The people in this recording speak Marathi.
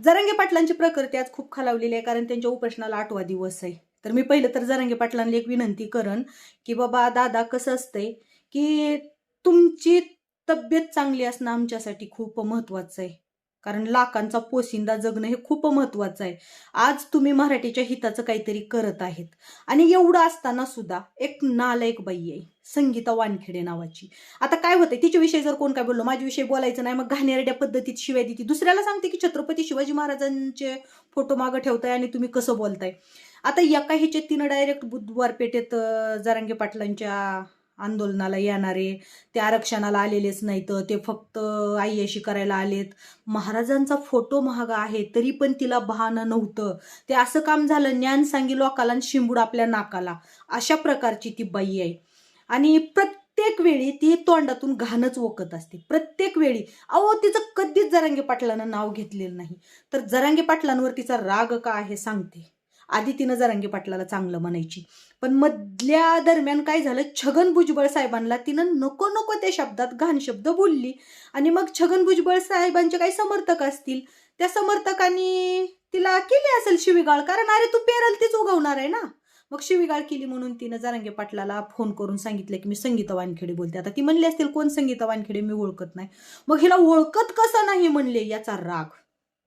जरांगे पाटलांची प्रकृती आज खूप खालावलेली आहे कारण त्यांच्या उपोषणाला आठवा दिवस आहे. तर मी पहिलं तर जरांगे पाटलांना एक विनंती करन की बाबा दादा कसं असतंय की तुमची तब्येत चांगली असणं आमच्यासाठी खूप महत्वाचं आहे. कारण लाखांचा पोसिंदा जगणं हे खूप महत्वाचं आहे. आज तुम्ही मराठीच्या हिताचं काहीतरी करत आहेत. आणि एवढं असताना सुद्धा एक नालायक बाई आहे संगीता वानखेडे नावाची. आता काय होतंय तिच्याविषयी जर कोण काय बोललो माझ्याविषयी बोलायचं नाही मग घाणेरड्या पद्धतीत शिवाय देते. दुसऱ्याला सांगते की छत्रपती शिवाजी महाराजांचे फोटो मागं ठेवताय आणि तुम्ही कसं बोलताय. आता एका ह्याचे तिनं डायरेक्ट बुधवार पेठेत जरांगे पाटलांच्या आंदोलनाला येणारे ते आरक्षणाला आलेलेच नाहीत ते फक्त आईयाशी करायला आलेत. महाराजांचा फोटो महागा आहे तरी पण तिला बहाणं नव्हतं. ते असं काम झालं ज्ञान सांगी लोकाला शिंबूड आपल्या नाकाला. अशा प्रकारची ती बाई आहे. आणि प्रत्येक वेळी ती तोंडातून घाणच ओकत असते. प्रत्येक वेळी अहो तिचं कधीच जरांगे पाटलानं नाव घेतलेलं नाही. तर जरांगे पाटलांवर तिचा राग का आहे सांगते. आधी तिनं जरांगे पाटलाला चांगलं म्हणायची. पण मधल्या दरम्यान काय झालं? छगन भुजबळ साहेबांना तिनं नको नको त्या शब्दात घाण शब्द बोलली. आणि मग छगन भुजबळ साहेबांचे काही समर्थक असतील? त्या समर्थकांनी तिला केली असेल शिवीगाळ? कारण अरे तू पेरल तीच उगवणार आहे ना? मग शिवीगाळ केली म्हणून तिनं जरांगे पाटलाला फोन करून सांगितलं की मी संगीता वानखेडे बोलते. आता ती म्हणली असतील कोण संगीता वानखेडे? मी ओळखत नाही. मग हिला ओळखत कसं नाही म्हणले याचा राग?